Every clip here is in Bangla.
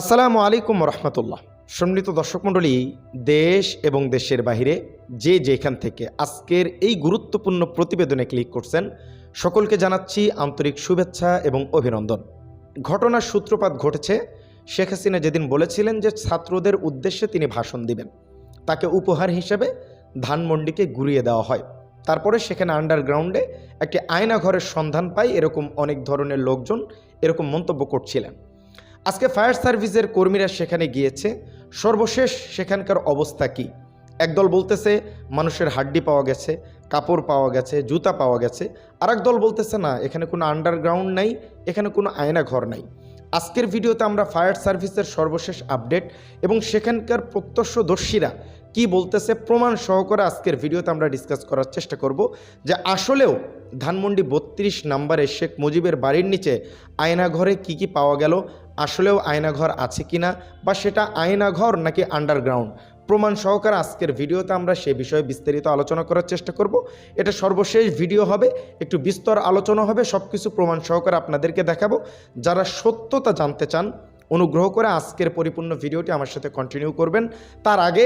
আসসালামু আলাইকুম রহমতুল্লাহ। সম্মিলিত দর্শক মণ্ডলী, দেশ এবং দেশের বাহিরে যে যেখান থেকে আজকের এই গুরুত্বপূর্ণ প্রতিবেদনে ক্লিক করছেন, সকলকে জানাচ্ছি আন্তরিক শুভেচ্ছা এবং অভিনন্দন। ঘটনার সূত্রপাত ঘটেছে, শেখ হাসিনা যেদিন বলেছিলেন যে ছাত্রদের উদ্দেশ্যে তিনি ভাষণ দিবেন, তাকে উপহার হিসেবে ধানমন্ডিকে ঘুরিয়ে দেওয়া হয়। তারপরে সেখানে আন্ডারগ্রাউন্ডে একটি আয়না ঘরের সন্ধান পাই এরকম অনেক ধরনের লোকজন এরকম মন্তব্য করছিলেন। আজকে ফায়ার সার্ভিসের কর্মীরা সেখানে গিয়েছে। সর্বশেষ সেখানকার অবস্থা কি? একদল বলতেছে, মানুষের হাড্ডি পাওয়া গেছে, কাপড় পাওয়া গেছে, জুতা পাওয়া গেছে। আর দল বলতেছে, না, এখানে কোনো আন্ডারগ্রাউন্ড নাই, এখানে কোনো আয়না ঘর নাই। আজকের ভিডিওতে আমরা ফায়ার সার্ভিসের সর্বশেষ আপডেট এবং সেখানকার প্রত্যক্ষদর্শীরা কি বলতেছে প্রমাণ সহকারে আজকের ভিডিওতে আমরা ডিসকাস করার চেষ্টা করব যে আসলেও ধানমন্ডি বত্রিশ নাম্বারে শেখ মুজিবের বাড়ির নিচে আয়নাঘরে কি কি পাওয়া গেল? আসলেও আয়নাঘর আছে কিনা বা সেটা আয়নাঘর নাকি আন্ডারগ্রাউন্ড প্রমাণ সহকারে আজকের ভিডিওতে আমরা সে বিষয়ে বিস্তারিত আলোচনা করার চেষ্টা করব। এটা সর্বশেষ ভিডিও হবে, একটু বিস্তর আলোচনা হবে সব কিছু প্রমাণ সহকারে আপনাদেরকে দেখাবো। যারা সত্যতা জানতে চান, অনুগ্রহ করে আজকের পরিপূর্ণ ভিডিওটি আমার সাথে কন্টিনিউ করবেন। তার আগে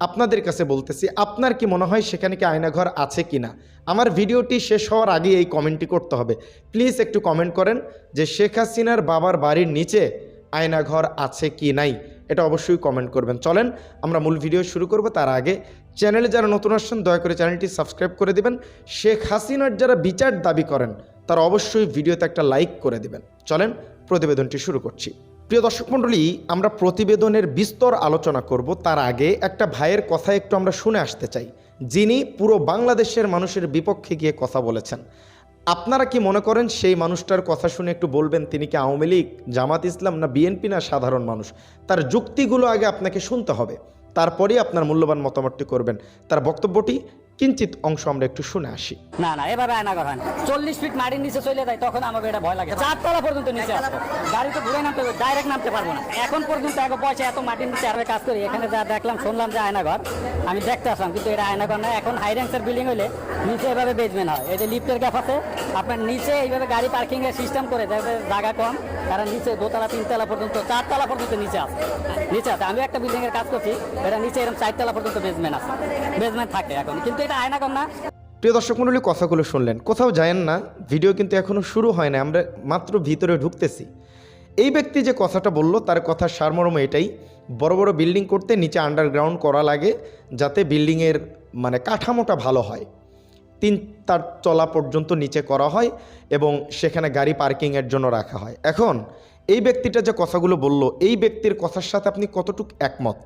আপনাদের কাছে বলতেছি, আপনার কি মনে হয় সেখানে কি আয়নাঘর আছে কি না? আমার ভিডিওটি শেষ হওয়ার আগে এই কমেন্টটি করতে হবে। প্লিজ একটু কমেন্ট করেন যে শেখ হাসিনার বাবার বাড়ির নিচে আয়নাঘর আছে কি নাই? এটা অবশ্যই কমেন্ট করবেন। চলেন, আমরা মূল ভিডিও শুরু করব। তার আগে চ্যানেলে যারা নতুন আসছেন, দয়া করে চ্যানেলটি সাবস্ক্রাইব করে দিবেন। শেখ হাসিনার যারা বিচার দাবি করেন, তারা অবশ্যই ভিডিওতে একটা লাইক করে দিবেন। চলেন, প্রতিবেদনটি শুরু করছি। প্রিয় দর্শক মণ্ডলী, আমরা প্রতিবেদনের বিস্তর আলোচনা করব। তার আগে একটা ভাইয়ের কথা একটু আমরা শুনে আসতে চাই। যিনি পুরো বাংলাদেশের মানুষের বিপক্ষে গিয়ে কথা বলেছেন। আপনারা কি মনে করেন সেই মানুষটার কথা শুনে একটু বলবেন? তিনি কি আওয়ামী লীগ, জামাত ইসলাম না বিএনপি না সাধারণ মানুষ? তার যুক্তিগুলো আগে আপনাকে শুনতে হবে। তারপরেই আপনার মূল্যবান মতামতটি করবেন। তার বক্তব্যটি কিঞ্চিত অংশ আমরা একটু শুনে আসি। না না, এভাবে আয়না করা হয় না। চল্লিশ ফিট মাটির নিচে চলে যায়, তখন আমাকে এটা ভয় লাগে। চারতলা পর্যন্ত নিচে আসব। গাড়িতে ঘুরে নামতে ডাইরেক্ট নামতে পারব না। এখন পর্যন্ত আগে পয়সা, এত মাটির নিচে আরবে কাজ করি, এখানে যা দেখলাম, শুনলাম যে আয়না ঘর, আমি দেখতে আসলাম, কিন্তু এটা আয়না ঘর না। এখন হাই র্যাঙ্কসের বিল্ডিং হলে নিচে এভাবে বেজমেন্ট হয়। এই যে লিফটের গ্যাপ আছে, আপনার নিচে এইভাবে গাড়ি পার্কিং এর সিস্টেম করে, যাতে জায়গা কম কারণ নিচে দোতলা, তিনতলা পর্যন্ত, চারতলা পর্যন্ত নিচে আছে। নিচে আছে। আমি একটা বিল্ডিং এর কাজ করছি, এটা নিচে এরকম চারতলা পর্যন্ত বেজমেন্ট আছে। বেজমেন্ট থাকে এখন। কিন্তু এটা আয়না ঘর না। প্রিয় দর্শক মণ্ডলী, কথাগুলো শুনলেন। কোথাও যায়েন না। ভিডিও কিন্তু এখনও শুরু হয় না আমরা মাত্র ভিতরে ঢুকতেছি। এই ব্যক্তি যে কথাটা বলল, তার কথার সারমর্ম এটাই। বড় বড় বিল্ডিং করতে নিচে আন্ডারগ্রাউন্ড করা লাগে, যাতে বিল্ডিংয়ের মানে কাঠামোটা ভালো হয়। তিন তার চলা পর্যন্ত নিচে করা হয় এবং সেখানে গাড়ি পার্কিংয়ের জন্য রাখা হয়। এখন, এই ব্যক্তিটা যে কথাগুলো বলল, এই ব্যক্তির কথার সাথে আপনি কতটুক একমত?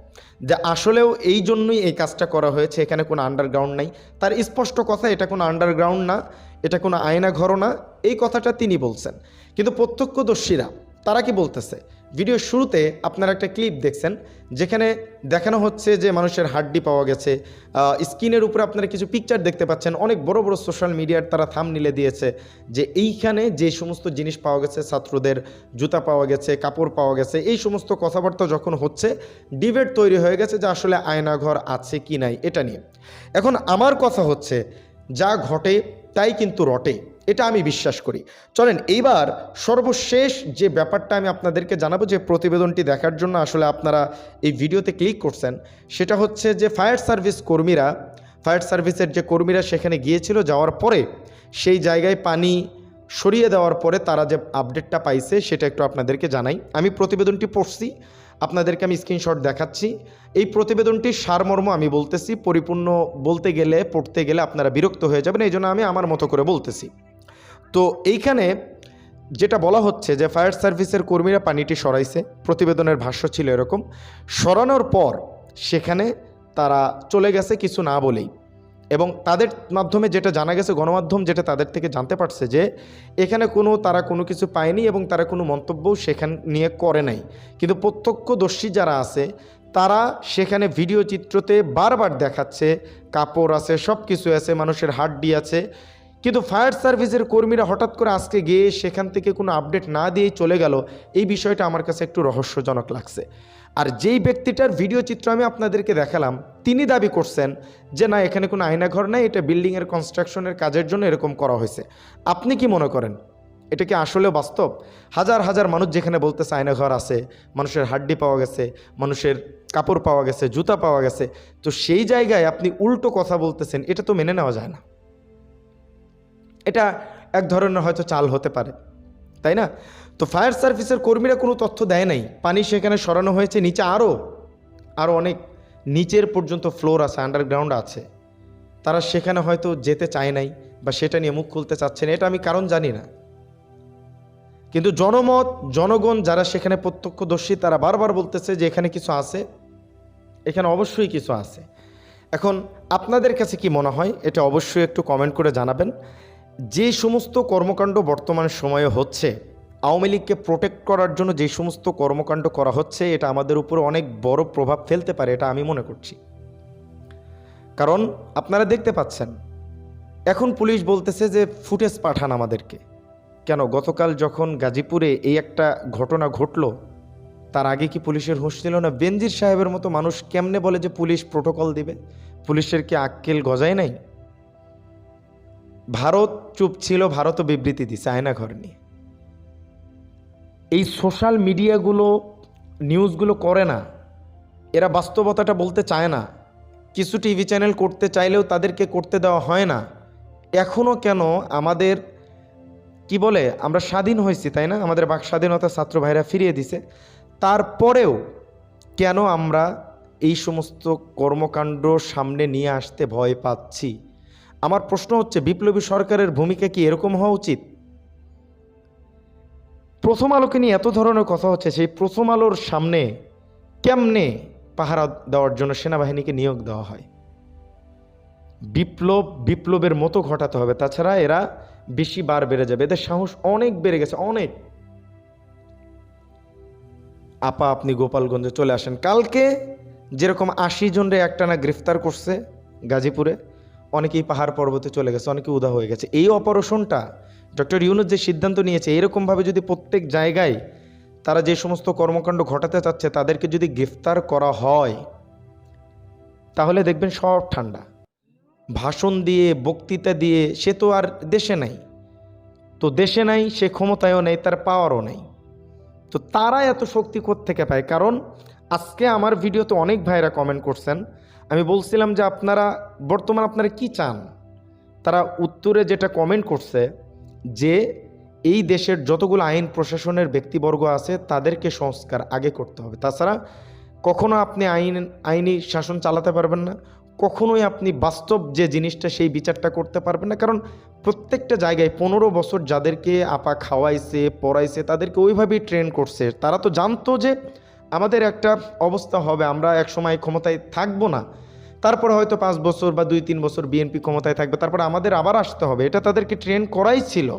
যে আসলেও এই জন্যই এই কাজটা করা হয়েছে, এখানে কোনো আন্ডারগ্রাউন্ড নাই। তার স্পষ্ট কথা, এটা কোনো আন্ডারগ্রাউন্ড না, এটা কোনো আয়না ঘরও না, এই কথাটা তিনি বলছেন। কিন্তু প্রত্যক্ষদর্শীরা তারা কি বলতেছে? ভিডিওর শুরুতে আপনারা একটা ক্লিপ দেখছেন, যেখানে দেখানো হচ্ছে যে মানুষের হাড্ডি পাওয়া গেছে। স্ক্রিনের উপরে আপনারা কিছু পিকচার দেখতে পাচ্ছেন। অনেক বড় বড় সোশ্যাল মিডিয়ার তারা থাম নিলে দিয়েছে যে এইখানে যে সমস্ত জিনিস পাওয়া গেছে, ছাত্রদের জুতা পাওয়া গেছে, কাপড় পাওয়া গেছে, এই সমস্ত কথাবার্তা যখন হচ্ছে ডিবেট তৈরি হয়ে গেছে যে আসলে আয়নাঘর আছে কি নাই, এটা নিয়ে। এখন আমার কথা হচ্ছে, যা ঘটে তাই কিন্তু রটে এটা আমি বিশ্বাস করি। চলেন, এইবার সর্বশেষ যে ব্যাপারটা আমি আপনাদেরকে জানাব, যে প্রতিবেদনটি দেখার জন্য আসলে আপনারা এই ভিডিওতে ক্লিক করছেন, সেটা হচ্ছে যে ফায়ার সার্ভিস কর্মীরা, ফায়ার সার্ভিসের যে কর্মীরা সেখানে গিয়েছিল, যাওয়ার পরে সেই জায়গায় পানি সরিয়ে দেওয়ার পরে তারা যে আপডেটটা পাইছে, সেটা একটু আপনাদেরকে জানাই। আমি প্রতিবেদনটি পড়ছি, আপনাদেরকে আমি স্ক্রিনশট দেখাচ্ছি। এই প্রতিবেদনটির সারমর্ম আমি বলতেছি, পরিপূর্ণ বলতে গেলে, পড়তে গেলে আপনারা বিরক্ত হয়ে যাবেন এই জন্য আমি আমার মতো করে বলতেছি। তো এইখানে যেটা বলা হচ্ছে যে ফায়ার সার্ভিসের কর্মীরা পানিটি সরাইছে, প্রতিবেদনের ভাষ্য ছিল এরকম। সরানোর পর সেখানে তারা চলে গেছে কিছু না বলেই। এবং তাদের মাধ্যমে যেটা জানা গেছে, গণমাধ্যম যেটা তাদের থেকে জানতে পারছে যে এখানে কোনো, তারা কোনো কিছু পায়নি এবং তারা কোনো মন্তব্যও সেখান নিয়ে করে নাই। কিন্তু প্রত্যক্ষদর্শী যারা আছে, তারা সেখানে ভিডিও চিত্রতে বারবার দেখাচ্ছে, কাপড় আছে সব কিছু আছে, মানুষের হাড্ডি আছে। কিন্তু ফায়ার সার্ভিসের কর্মীরা হঠাৎ করে আজকে গিয়ে সেখান থেকে কোনো আপডেট না দিয়েই চলে গেল। এই বিষয়টা আমার কাছে একটু রহস্যজনক লাগছে। আর যেই ব্যক্তিটার ভিডিও চিত্র আমি আপনাদেরকে দেখালাম, তিনি দাবি করছেন যে, না, এখানে কোনো আয়নাঘর নাই, এটা বিল্ডিংয়ের কনস্ট্রাকশনের কাজের জন্য এরকম করা হয়েছে। আপনি কি মনে করেন? এটা কি আসলে বাস্তব? হাজার হাজার মানুষ যেখানে বলতেছে আয়নাঘর আছে, মানুষের হাড্ডি পাওয়া গেছে, মানুষের কাপড় পাওয়া গেছে, জুতা পাওয়া গেছে, তো সেই জায়গায় আপনি উল্টো কথা বলতেছেন, এটা তো মেনে নেওয়া যায় না। এটা এক ধরনের হয়তো চাল হতে পারে, তাই না? তো ফায়ার সার্ভিসের কর্মীরা কোনো তথ্য দেয় নাই। পানি সেখানে সরানো হয়েছে, নিচে আরও আরও অনেক নিচের পর্যন্ত ফ্লোর আছে, আন্ডারগ্রাউন্ড আছে। তারা সেখানে হয়তো যেতে চায় নাই বা সেটা নিয়ে মুখ খুলতে চাচ্ছে না, এটা আমি কারণ জানি না। কিন্তু জনমত, জনগণ যারা সেখানে প্রত্যক্ষদর্শী, তারা বারবার বলতেছে যে এখানে কিছু আছে, এখানে অবশ্যই কিছু আছে। এখন আপনাদের কাছে কি মনে হয়? এটা অবশ্যই একটু কমেন্ট করে জানাবেন। যে সমস্ত কর্মকাণ্ড বর্তমান সময়ে হচ্ছে, আওয়ামী লীগকে প্রোটেক্ট করার জন্য যে সমস্ত কর্মকাণ্ড করা হচ্ছে, এটা আমাদের উপর অনেক বড় প্রভাব ফেলতে পারে, এটা আমি মনে করছি। কারণ আপনারা দেখতে পাচ্ছেন, এখন পুলিশ বলতেছে যে ফুটেজ পাঠান আমাদেরকে। কেন? গতকাল যখন গাজীপুরে এই একটা ঘটনা ঘটলো, তার আগে কি পুলিশের হুঁশ ছিল না? বেনজির সাহেবের মতো মানুষ কেমনে বলে যে পুলিশ প্রোটোকল দিবে? পুলিশের কি আক্কেল গজায় নাই? ভারত চুপ ছিল, ভারতও বিবৃতি দিছে আয়নাঘর নিয়ে। এই সোশ্যাল মিডিয়াগুলো, নিউজগুলো করে না। এরা বাস্তবতাটা বলতে চায় না। কিছু টিভি চ্যানেল করতে চাইলেও তাদেরকে করতে দেওয়া হয় না। এখনও কেন আমাদের, কি বলে, আমরা স্বাধীন হয়েছি, তাই না? আমাদের বাক স্বাধীনতা ছাত্র ভাইরা ফিরিয়ে দিছে। তারপরেও কেন আমরা এই সমস্ত কর্মকাণ্ড সামনে নিয়ে আসতে ভয় পাচ্ছি? আমার প্রশ্ন হচ্ছে, বিপ্লবী সরকারের ভূমিকা কি এরকম হওয়া উচিত? প্রথম আলোকে নিয়ে এত ধরনের কথা হচ্ছে, সেই প্রথম আলোর সামনে কেমনে পাহারা দেওয়ার জন্য সেনাবাহিনীকে নিয়োগ দেওয়া হয়? বিপ্লব, বিপ্লবের মতো ঘটাতে হবে, তাছাড়া এরা বেশি বার বেড়ে যাবে। এদের সাহস অনেক বেড়ে গেছে, অনেক। আপা, আপনি গোপালগঞ্জে চলে আসেন। কালকে যেরকম আশি জনরে একটানা গ্রেফতার করছে গাজীপুরে অনেকেই পাহাড় পর্বতে চলে গেছে, অনেকে উদা হয়ে গেছে। এই অপারেশনটা ডক্টর ইউনুস যে সিদ্ধান্ত নিয়েছে, এরকমভাবে যদি প্রত্যেক জায়গায় তারা যে সমস্ত কর্মকাণ্ড ঘটাতে চাচ্ছে, তাদেরকে যদি গ্রেফতার করা হয়, তাহলে দেখবেন সব ঠান্ডা। ভাষণ দিয়ে, বক্তৃতা দিয়ে, সে তো আর দেশে নাই। তো দেশে নাই, সে ক্ষমতায়ও নেই, তার পাওয়ারও নেই। তো তারা এত শক্তি থেকে পায়? কারণ আজকে আমার ভিডিওতে অনেক ভাইরা কমেন্ট করছেন আমি বলছিলাম যে আপনারা, বর্তমান আপনারা কি চান? তারা উত্তরে যেটা কমেন্ট করছে যে এই দেশের যতগুলো আইন প্রশাসনের ব্যক্তিবর্গ আছে তাদেরকে সংস্কার আগে করতে হবে। তাছাড়া কখনো আপনি আইন, আইনি শাসন চালাতে পারবেন না, কখনোই আপনি বাস্তব যে জিনিসটা সেই বিচারটা করতে পারবেন না। কারণ প্রত্যেকটা জায়গায় পনেরো বছর যাদেরকে আপা খাওয়াইছে, পড়াইছে তাদেরকে ওইভাবেই ট্রেন করছে। তারা তো জানতো যে আমাদের একটা অবস্থা হবে, আমরা এক সময় ক্ষমতায় থাকব না। তারপর হয়তো পাঁচ বছর বা দুই তিন বছর বিএনপি ক্ষমতায় থাকবে, তারপর আমাদের আবার আসতে হবে, এটা তাদেরকে ট্রেন করাই ছিল।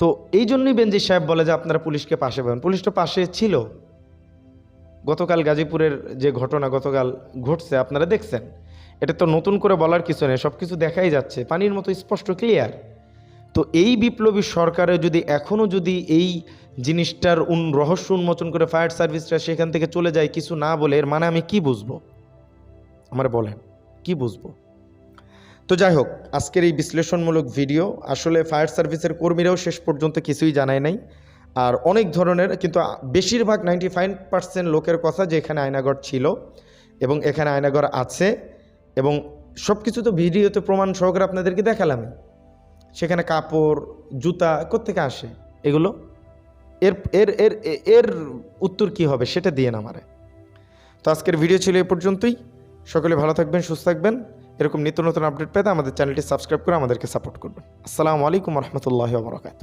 তো এই জন্যই বেনজির সাহেব বলে যে আপনারা পুলিশকে পাশে পাবেন। পুলিশ তো পাশে ছিল। গতকাল গাজীপুরের যে ঘটনা গতকাল ঘটছে, আপনারা দেখছেন। এটা তো নতুন করে বলার কিছু নেই সব কিছু দেখাই যাচ্ছে। পানির মতো স্পষ্ট ক্লিয়ার তো এই বিপ্লবী সরকারে যদি এখনও যদি এই জিনিসটার উন, রহস্য উন্মোচন করে ফায়ার সার্ভিসটা সেখান থেকে চলে যায় কিছু না বলে, এর মানে আমি কি বুঝব? আমার বলেন, কি বুঝব? তো যাই হোক, আজকের এই বিশ্লেষণমূলক ভিডিও আসলে ফায়ার সার্ভিসের কর্মীরাও শেষ পর্যন্ত কিছুই জানায় নাই। আর অনেক ধরনের, কিন্তু বেশিরভাগ নাইনটি ফাইভ পার্সেন্ট লোকের কথা যে এখানে আয়নাগর ছিল এবং এখানে আয়নাগর আছে এবং সব কিছু তো ভিডিওতে প্রমাণ সহকারে আপনাদেরকে দেখালাম সেখানে কাপড় জুতা কোথেকে আসে? এগুলো? এর এর এর এর উত্তর কি হবে সেটা দিয়ে না আমারে। তো আজকের ভিডিও ছিল এ পর্যন্তই। সকলে ভালো থাকবেন সুস্থ থাকবেন। এরকম নিত্য নতুন আপডেট পেতে আমাদের চ্যানেলটি সাবস্ক্রাইব করে আমাদেরকে সাপোর্ট করবেন। আসসালামু আলাইকুম রহমতুল্লাহ বরকাত